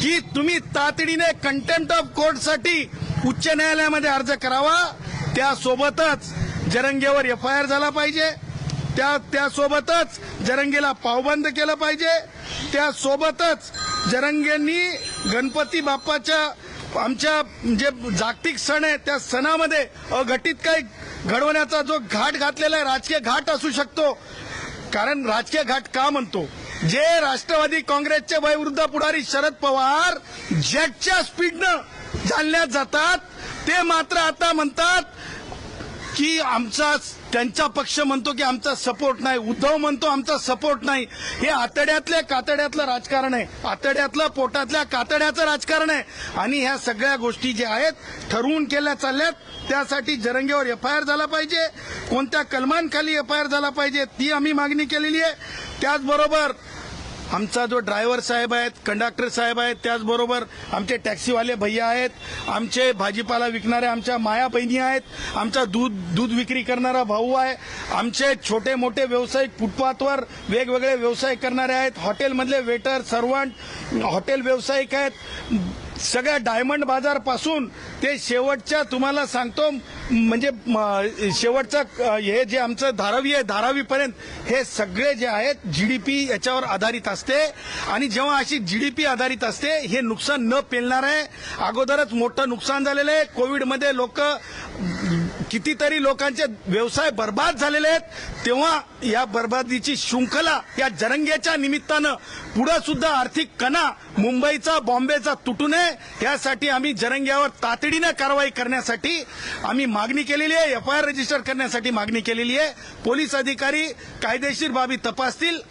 की तुम्ही तातडीने कंटेम्प्ट ऑफ कोर्टसाठी उच्च न्यायालयामध्ये अर्ज करावा. त्यासोबतच जरंगेवर एफ आय आर झाला पाहिजे. त्या त्यासोबतच जरंगेला पावबंद केलं पाहिजे. त्यासोबतच जरंगेंनी गणपती बाप्पाच्या आमच्या जे जागतिक सण आहे त्या सणामध्ये अघटित काही घडवण्याचा जो घाट घातलेला आहे राजकीय घाट असू शकतो. कारण राजकीय घाट का म्हणतो? जे राष्ट्रवादी काँग्रेसचे वयवृद्ध पुढारी शरद पवार जॅकच्या स्पीडनं जालण्यात जातात ते मात्र आता म्हणतात की आमचा त्यांचा पक्ष म्हणतो की आमचा सपोर्ट नाही उद्धव म्हणतो आमचा सपोर्ट नाही. हे आतड्यातल्या कातड्यातलं राजकारण आहे. आतड्यातलं पोटातल्या कातड्याचं राजकारण आहे. आणि ह्या सगळ्या गोष्टी ज्या आहेत ठरवून केल्या चालल्यात त्यासाठी जरंगेवर एफ आय आर झाला पाहिजे. कोणत्या कलमांखाली एफ आय आर झाला पाहिजे ती आम्ही मागणी केलेली आहे. त्याचबरोबर आमचा जो ड्रायव्हर साहेब आहेत कंडक्टर साहेब आहेत त्याचबरोबर आमचे टॅक्सीवाले भैया आहेत आमचे भाजीपाला विकणारे आमच्या माया बहिणी आहेत आमचा दूध दूध विक्री करणारा भाऊ आहे. आमचे छोटे मोठे व्यावसायिक फुटपाथवर वेगवेगळे व्यवसाय करणारे आहेत. हॉटेलमधले वेटर सर्वंट हॉटेल व्यावसायिक आहेत. सगळ्या डायमंड बाजारपासून ते शेवटच्या तुम्हाला सांगतो म्हणजे म, शेवटचं हे जे आमचं धारावी आहे धारावीपर्यंत हे सगळे जे आहेत जीडीपी याच्यावर आधारित असते. आणि जेव्हा अशी जीडीपी आधारित असते हे नुकसान न पेलणार आहे अगोदरच मोठं नुकसान झालेलं आहे. कोविडमध्ये लोक कितीतरी लोकांचे व्यवसाय बर्बाद झालेले आहेत. तेव्हा या बर्बादीची शृंखला या जरंग्याच्या निमित्तानं पुढे सुद्धा आर्थिक कणा मुंबईचा बॉम्बेचा तुटू नये. यासाठी आम्ही जरंग्यावर तातडीनं कारवाई करण्यासाठी आम्ही मागणी केलेली आहे. एफ आय आर रजिस्टर करण्यासाठी मागणी केलेली आहे. पोलीस अधिकारी कायदेशीर बाबी तपासतील.